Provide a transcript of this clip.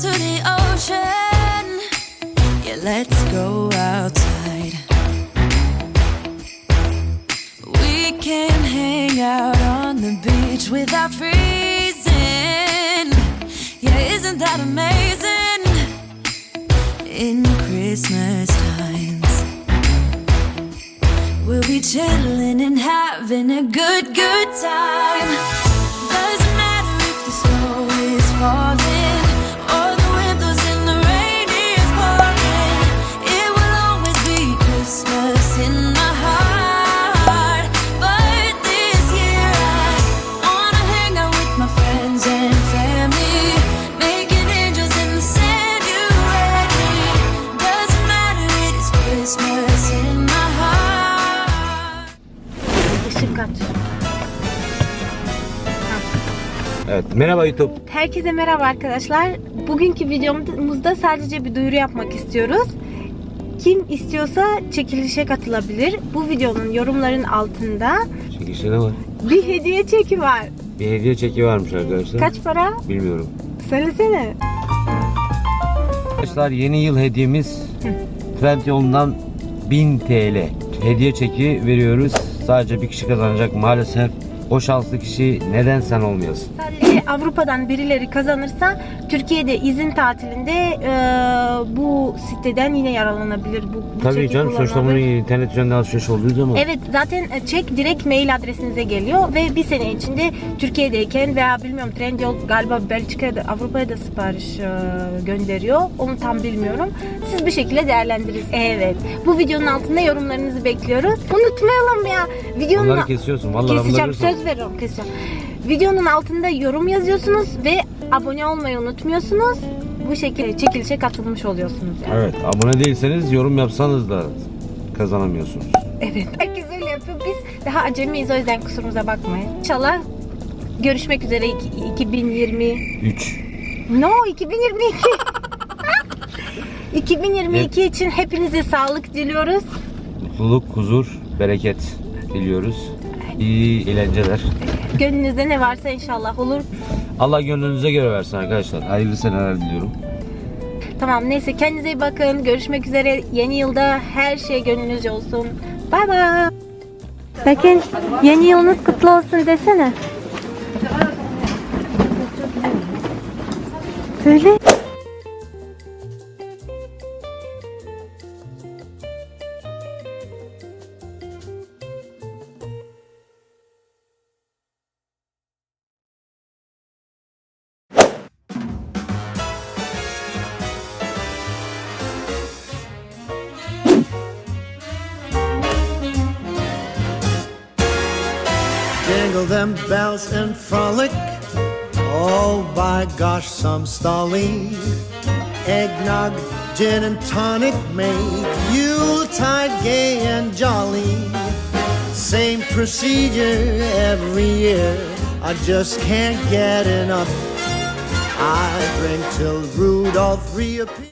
to the ocean. Yeah, let's go outside. We can hang out on the beach without freezing. Yeah, isn't that amazing? In Christmas times, we'll be chilling and having a good, good time. Evet. Merhaba YouTube. Herkese merhaba arkadaşlar. Bugünkü videomuzda sadece bir duyuru yapmak istiyoruz. Kim istiyorsa çekilişe katılabilir. Bu videonun yorumların altında Çekilişte ne var? bir hediye çeki var. Bir hediye çeki varmış arkadaşlar. Kaç para? Bilmiyorum. Söylesene. Arkadaşlar yeni yıl hediyemiz Trendyol'dan 1000 TL hediye çeki veriyoruz. Sadece bir kişi kazanacak maalesef. O şanslı kişi neden sen olmayasın? Sadece Avrupa'dan birileri kazanırsa Türkiye'de izin tatilinde e, bu siteden yine yararlanabilir. Bu, bu Tabii çeki canım sonuçta bunun internet üzerinden alışveriş olduğu zaman. Evet zaten e, çek direkt mail adresinize geliyor ve bir sene içinde Türkiye'deyken veya bilmiyorum Trendyol galiba Belçika'ya da Avrupa'ya da sipariş e, gönderiyor. Onu tam bilmiyorum. Siz bir şekilde değerlendiririz. Evet. Bu videonun altında yorumlarınızı bekliyoruz. Unutmayalım ya. Videonun Bunları kesiyorsun. Vallahi keseceğim bunları söz veriyorum keseceğim. Videonun altında yorum yazıyorsunuz ve abone olmayı unutmuyorsunuz. Bu şekilde çekilişe katılmış oluyorsunuz yani. Evet abone değilseniz yorum yapsanız da kazanamıyorsunuz. Evet. Herkes öyle yapıyor. Biz daha acemiyiz o yüzden kusurumuza bakmayın. İnşallah görüşmek üzere iki- 2020. 3. No 2022. 2022 için hepinize sağlık diliyoruz. Mutluluk, huzur, bereket diliyoruz. İyi eğlenceler. Gönlünüzde ne varsa inşallah olur. Allah gönlünüze göre versin arkadaşlar. Hayırlı seneler diliyorum. Tamam neyse kendinize iyi bakın. Görüşmek üzere. Yeni yılda her şey gönlünüzce olsun. Bay bay. Bakın yeni yılınız kutlu olsun desene. Söyle. Jingle them bells and frolic. Oh, by gosh, some stolly. Eggnog, gin and tonic make Yuletide gay and jolly. Same procedure every year. I just can't get enough. I drink till Rudolph reappears.